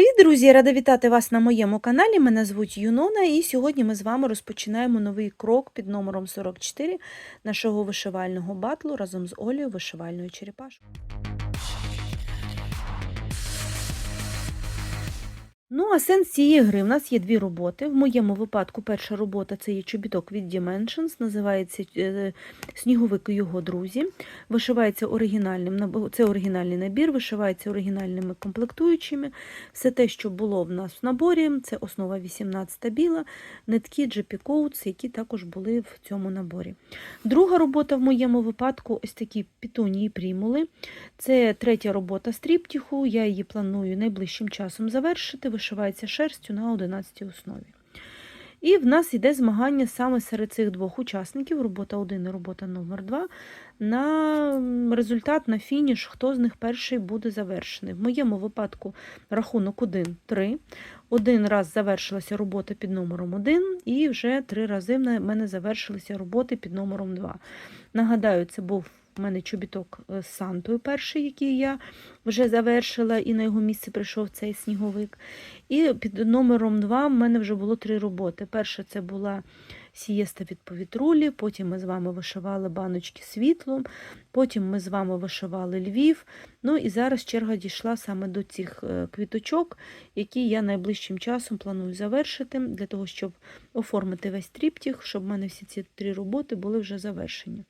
Привіт, друзі! Рада вітати вас на моєму каналі. Мене звуть Юнона, і сьогодні ми з вами розпочинаємо новий крок під номером 44 нашого вишивального батлу разом з Олею вишивальною черепашкою. Ну, а сенс цієї гри в нас є дві роботи. В моєму випадку перша робота це є чобіток від Dimensions, називається е, Сніговик і його друзі. Вишивається оригінальним, це оригінальний набір, вишивається оригінальними комплектуючими. Все те, що було в нас в наборі, це основа 18 біла, нитки Coats, які також були в цьому наборі. Друга робота в моєму випадку ось такі пітунії примули. Це третя робота стріптіху. Я її планую найближчим часом завершити. Вишивається шерстю на 11 основі. І в нас йде змагання саме серед цих двох учасників: робота 1 і робота номер 2 на результат, на фініш, хто з них перший буде завершений. В моєму випадку рахунок 1-3. Один раз завершилася робота під номером 1, і вже три рази в мене завершилися роботи під номером 2. Нагадаю, це був у мене чобіток е, з Сантою перший, який я вже завершила, і на його місце прийшов цей сніговик. І під номером 2 в мене вже було три роботи. Перша це була сієста від повітрулі, потім ми з вами вишивали баночки світлом, потім ми з вами вишивали Львів. Ну і зараз черга дійшла саме до цих е, квіточок, які я найближчим часом планую завершити, для того, щоб оформити весь тріптіх, щоб в мене всі ці три роботи були вже завершені.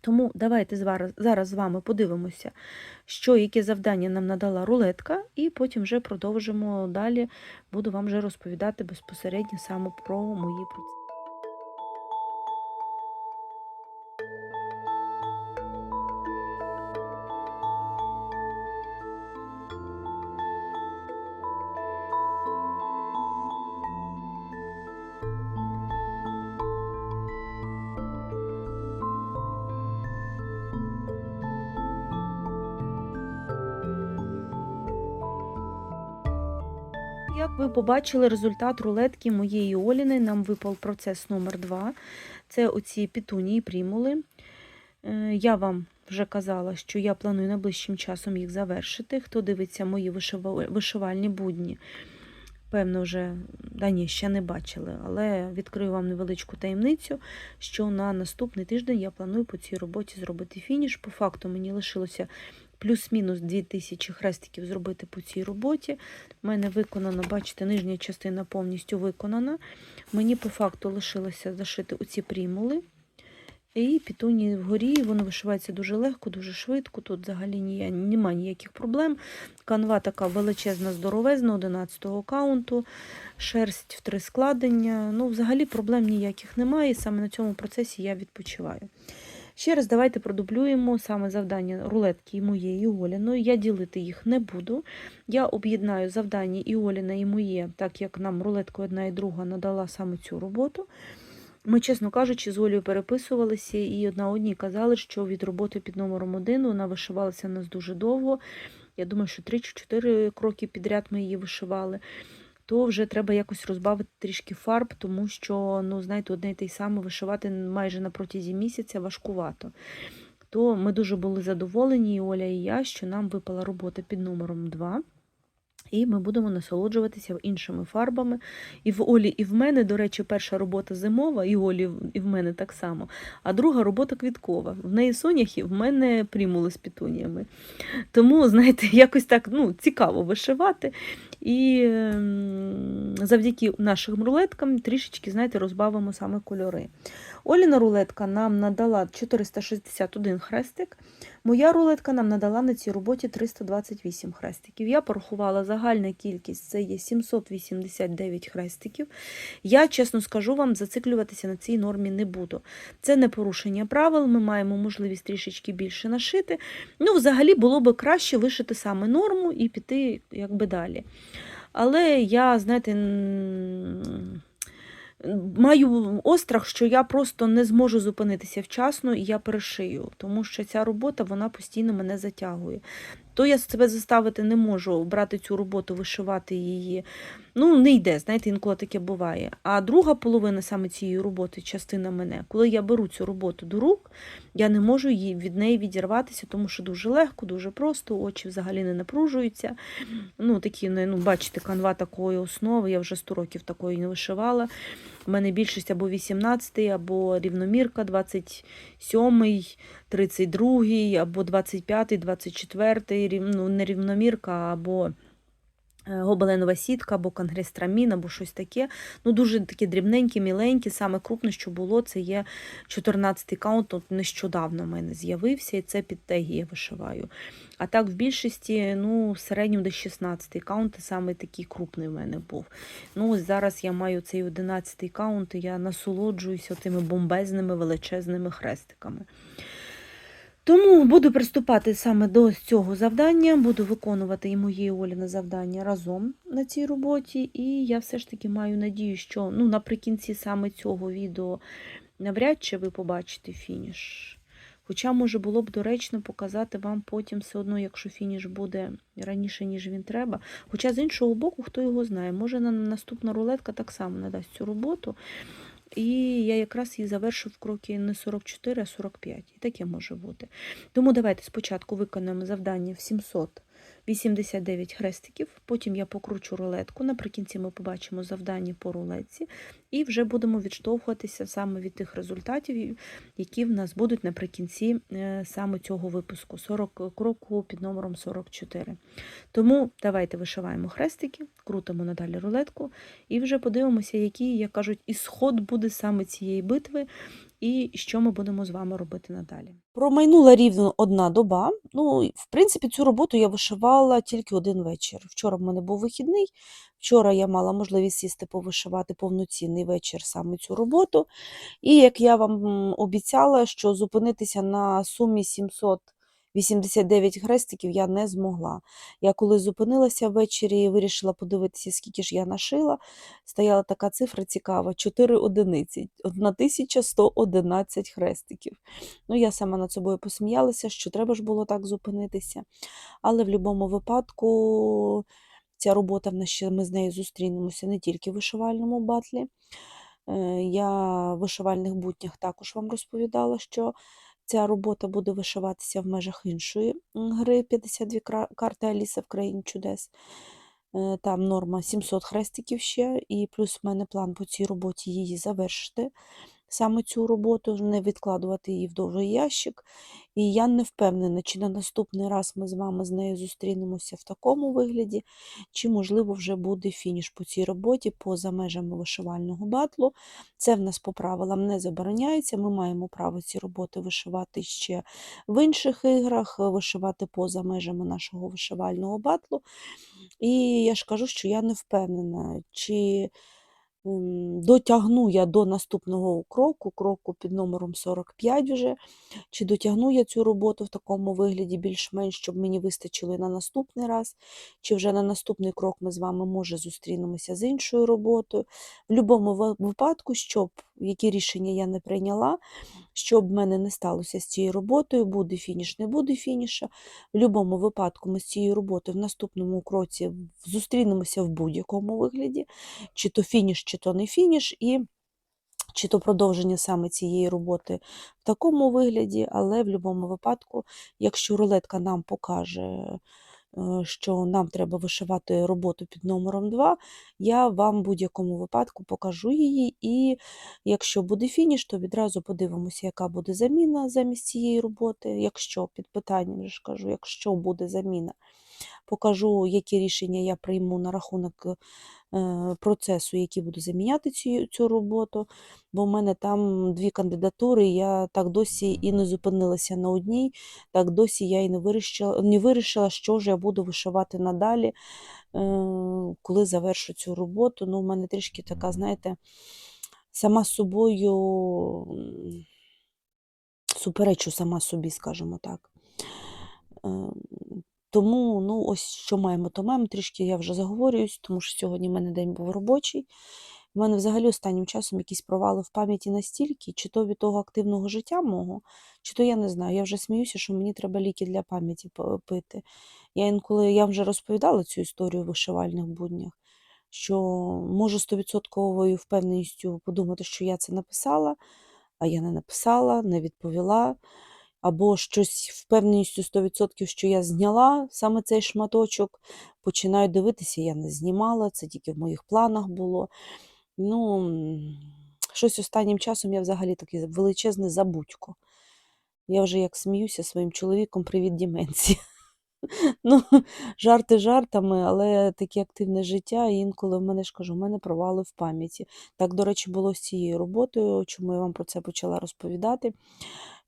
Тому давайте зараз, з вами подивимося, що яке завдання нам надала рулетка, і потім вже продовжимо далі. Буду вам вже розповідати безпосередньо саме про мої процеси. Як ви побачили результат рулетки моєї Оліни, нам випав процес номер 2 Це оці пітунії примули. Е, Я вам вже казала, що я планую найближчим часом їх завершити. Хто дивиться мої вишивальні будні, певно, вже да ні, ще не бачили, але відкрию вам невеличку таємницю, що на наступний тиждень я планую по цій роботі зробити фініш. По факту мені лишилося плюс-мінус 2000 хрестиків зробити по цій роботі. У мене виконано, бачите, нижня частина повністю виконана. Мені по факту лишилося зашити оці примули. І пітуні вгорі, воно вишивається дуже легко, дуже швидко. Тут взагалі немає ніяких проблем. Канва така величезна, здоровезна, 11-го каунту, шерсть в три складення. Ну, взагалі проблем ніяких немає. Саме на цьому процесі я відпочиваю. Ще раз давайте продублюємо саме завдання рулетки і моєї і Оліної. Я ділити їх не буду. Я об'єднаю завдання і Оліна, і моє, так як нам рулетка одна і друга надала саме цю роботу. Ми, чесно кажучи, з Олею переписувалися, і одна одній казали, що від роботи під номером один вона вишивалася в нас дуже довго. Я думаю, що 3 чи 4 кроки підряд ми її вишивали. То вже треба якось розбавити трішки фарб, тому що, ну, знаєте, одне й те саме вишивати майже на протязі місяця важкувато. То ми дуже були задоволені, і Оля і я, що нам випала робота під номером 2. І ми будемо насолоджуватися іншими фарбами. І в Олі, і в мене, до речі, перша робота зимова, і Олі, і в мене так само. А друга робота квіткова. В неї соняхи, в мене примули з пітуніями. Тому, знаєте, якось так ну, цікаво вишивати. І ем, завдяки нашим рулеткам трішечки, знаєте, розбавимо саме кольори. Оліна рулетка нам надала 461 хрестик. Моя рулетка нам надала на цій роботі 328 хрестиків. Я порахувала загальна кількість, це є 789 хрестиків. Я, чесно скажу вам, зациклюватися на цій нормі не буду. Це не порушення правил, ми маємо можливість трішечки більше нашити. Ну, взагалі було би краще вишити саме норму і піти якби далі. Але я, знаєте, маю острах, що я просто не зможу зупинитися вчасно і я перешию, тому що ця робота вона постійно мене затягує. То я себе заставити не можу брати цю роботу, вишивати її. Ну, не йде, знаєте, інколи таке буває. А друга половина саме цієї роботи, частина мене, коли я беру цю роботу до рук, я не можу її від неї відірватися, тому що дуже легко, дуже просто, очі взагалі не напружуються. Ну, такі, ну, бачите, канва такої основи, я вже 100 років такої не вишивала. У мене більшість або 18, або рівномірка, 27, 32, або 25, 24, рів- ну, не рівномірка, або гобеленова сітка, або конгрестрамін, або щось таке. Ну, дуже такі дрібненькі, міленькі. Саме крупне, що було, це є 14-й каунт, от нещодавно в мене з'явився, і це під теги я вишиваю. А так, в більшості, ну, в середньому десь 16-й каунт, саме такий крупний в мене був. Ну, ось зараз я маю цей 11 каунт, і я насолоджуюся тими бомбезними величезними хрестиками. Тому буду приступати саме до цього завдання, буду виконувати і моє Оліне завдання разом на цій роботі. І я все ж таки маю надію, що ну, наприкінці саме цього відео навряд чи ви побачите фініш. Хоча, може, було б доречно показати вам потім все одно, якщо фініш буде раніше, ніж він треба. Хоча, з іншого боку, хто його знає, може наступна рулетка так само надасть цю роботу. І я якраз її завершу в кроки не 44, а 45. І таке може бути. Тому давайте спочатку виконаємо завдання в 789 хрестиків, потім я покручу рулетку. Наприкінці ми побачимо завдання по рулетці, і вже будемо відштовхуватися саме від тих результатів, які в нас будуть наприкінці е, саме цього випуску, 40 кроку під номером 44. Тому давайте вишиваємо хрестики, крутимо надалі рулетку. І вже подивимося, який, як кажуть, ісход буде саме цієї битви, і що ми будемо з вами робити надалі. Промайнула рівно одна доба. Ну, в принципі, цю роботу я вишивала тільки один вечір. Вчора в мене був вихідний. Вчора я мала можливість сісти повишивати повноцінний вечір саме цю роботу. І як я вам обіцяла, що зупинитися на сумі 789 хрестиків я не змогла. Я коли зупинилася ввечері, і вирішила подивитися, скільки ж я нашила. Стояла така цифра цікава: 4 одиниці, 1111 хрестиків. Ну, я сама над собою посміялася, що треба ж було так зупинитися. Але в будь-якому випадку ця робота в ще ми з нею зустрінемося не тільки в вишивальному батлі. Е, Я в вишивальних буднях також вам розповідала, що ця робота буде вишиватися в межах іншої гри 52 карти Аліса в країні чудес. Е, Там норма 700 хрестиків ще, і плюс в мене план по цій роботі її завершити. Саме цю роботу, не відкладувати її в довгий ящик. І я не впевнена, чи на наступний раз ми з вами з нею зустрінемося в такому вигляді, чи, можливо, вже буде фініш по цій роботі поза межами вишивального батлу. Це в нас по правилам не забороняється. Ми маємо право ці роботи вишивати ще в інших іграх, вишивати поза межами нашого вишивального батлу. І я ж кажу, що я не впевнена, чи дотягну я до наступного кроку, кроку під номером 45 вже, чи дотягну я цю роботу в такому вигляді більш-менш, щоб мені вистачило і на наступний раз, чи вже на наступний крок ми з вами, може, зустрінемося з іншою роботою. В будь-якому випадку, щоб які рішення я не прийняла, щоб в мене не сталося з цією роботою, буде фініш, не буде фініша. В будь-якому випадку ми з цією роботою в наступному кроці зустрінемося в будь-якому вигляді, чи то фініш, чи то не фініш, і чи то продовження саме цієї роботи в такому вигляді, але в будь-якому випадку, якщо рулетка нам покаже, що нам треба вишивати роботу під номером 2, я вам в будь-якому випадку покажу її, і якщо буде фініш, то відразу подивимося, яка буде заміна замість цієї роботи. Якщо під питанням ж кажу, якщо буде заміна, покажу, які рішення я прийму на рахунок е, процесу, який буду заміняти цю, цю роботу, бо в мене там дві кандидатури, я так досі і не зупинилася на одній, так досі я і не вирішила, не вирішила, що ж я буду вишивати надалі, е, коли завершу цю роботу. Ну, в мене трішки така, знаєте, сама собою суперечу сама собі, скажімо так. Тому, ну, ось що маємо, то маємо. Трішки я вже заговорююсь, тому що сьогодні в мене день був робочий. У мене взагалі останнім часом якісь провали в пам'яті настільки, чи то від того активного життя мого, чи то я не знаю. Я вже сміюся, що мені треба ліки для пам'яті пити. Я інколи я вже розповідала цю історію в вишивальних буднях, що можу стовідсотковою впевненістю подумати, що я це написала, а я не написала, не відповіла. Або щось впевненістю 100%, що я зняла саме цей шматочок, починаю дивитися, я не знімала, це тільки в моїх планах було. Ну, щось останнім часом я взагалі такий величезний забудько. Я вже як сміюся своїм чоловіком, привіт деменції. Ну, жарти жартами, але таке активне життя, інколи в мене ж кажу, в мене провали в пам'яті. Так, до речі, було з цією роботою, чому я вам про це почала розповідати.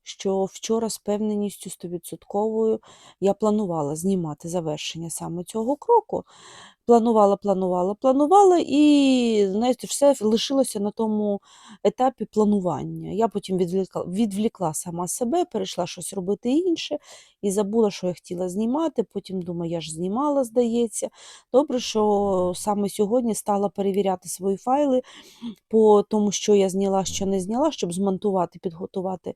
Що вчора з певненістю стовідсотковою я планувала знімати завершення саме цього кроку. Планувала, планувала, планувала, і знаєте, все лишилося на тому етапі планування. Я потім відвлікла, відвлікла сама себе, перейшла щось робити інше і забула, що я хотіла знімати. Потім думаю, я ж знімала, здається. Добре, що саме сьогодні стала перевіряти свої файли по тому, що я зняла, що не зняла, щоб змонтувати, підготувати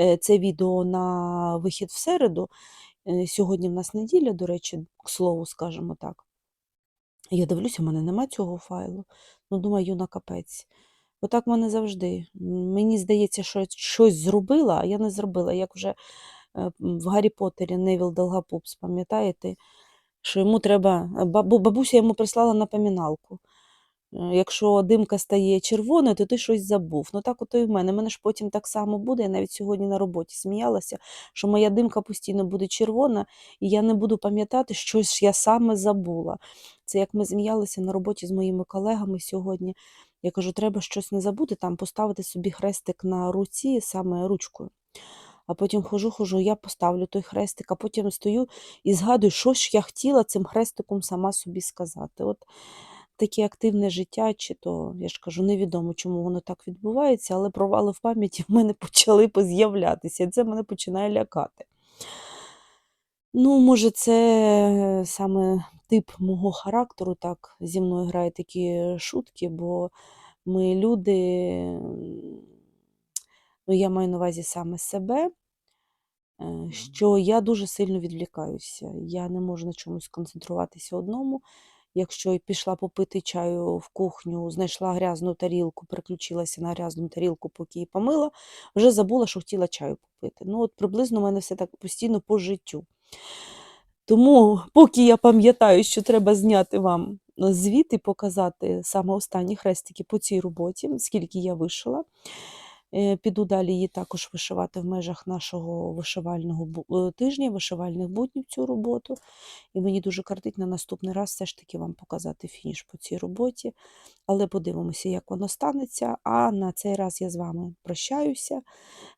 е, це відео на вихід в середу. Е, Сьогодні в нас неділя, до речі, к слову, скажімо так. Я дивлюся, в мене нема цього файлу. Ну, думаю, на капець. Отак в мене завжди. Мені здається, що я щось зробила, а я не зробила. Як вже е, в Гаррі Поттері Невіл Долгопупс, пам'ятаєте, що йому треба. е, Бабуся йому прислала напоминалку. Е, Якщо димка стає червоною, то ти щось забув. Ну так ото і в мене. Мене ж потім так само буде. Я навіть сьогодні на роботі сміялася, що моя димка постійно буде червона, і я не буду пам'ятати, що ж я саме забула. Це як ми зміялися на роботі з моїми колегами сьогодні. Я кажу, треба щось не забути, там поставити собі хрестик на руці саме ручкою. А потім хожу, хожу, я поставлю той хрестик, а потім стою і згадую, що ж я хотіла цим хрестиком сама собі сказати. От таке активне життя, чи то, я ж кажу, невідомо, чому воно так відбувається, але провали в пам'яті в мене почали поз'являтися, і це мене починає лякати. Ну, може, це саме тип мого характеру, так зі мною грає такі шутки, бо ми люди, ну, я маю на увазі саме себе, е, що я дуже сильно відвлікаюся. Я не можу на чомусь концентруватися одному. Якщо й пішла попити чаю в кухню, знайшла грязну тарілку, переключилася на грязну тарілку, поки її помила, вже забула, що хотіла чаю попити. Ну, от приблизно у мене все так постійно по життю. Тому, поки я пам'ятаю, що треба зняти вам звіт і показати саме останні хрестики по цій роботі, скільки я вишила. Е, Піду далі її також вишивати в межах нашого вишивального е, тижня, вишивальних буднів цю роботу. І мені дуже картить на наступний раз все ж таки вам показати фініш по цій роботі. Але подивимося, як воно станеться. А на цей раз я з вами прощаюся.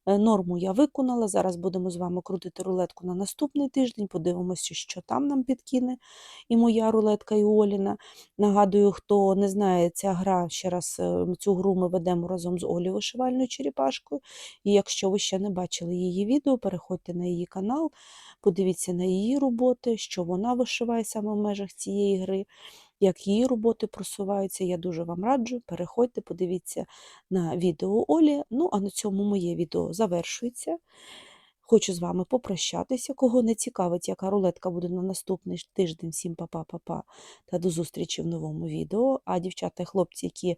Е, Норму я виконала. Зараз будемо з вами крутити рулетку на наступний тиждень. Подивимося, що там нам підкине і моя рулетка, і Оліна. Нагадую, хто не знає, ця гра ще раз е, цю гру ми ведемо разом з Олі вишивальною черепашкою. І якщо ви ще не бачили її відео, переходьте на її канал, подивіться на її роботи, що вона вишиває саме в межах цієї гри. Як її роботи просуваються, я дуже вам раджу. Переходьте, подивіться на відео Олі. Ну, а на цьому моє відео завершується. Хочу з вами попрощатися. Кого не цікавить, яка рулетка буде на наступний тиждень. Всім па-па-па-па та до зустрічі в новому відео. А дівчата і хлопці, які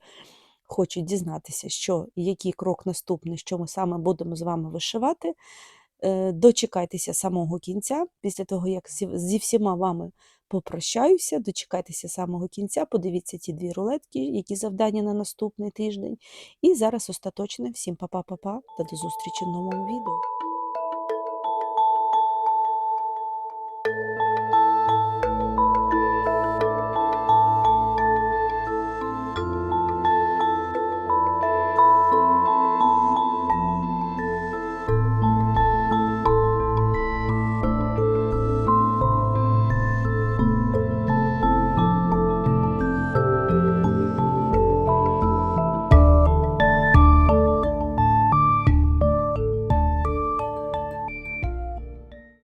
хочуть дізнатися, що який крок наступний, що ми саме будемо з вами вишивати, дочекайтеся самого кінця. Після того, як зі, зі всіма вами попрощаюся, дочекайтеся самого кінця, подивіться ті дві рулетки, які завдання на наступний тиждень. І зараз остаточне. Всім па-па-па-па та до зустрічі в новому відео.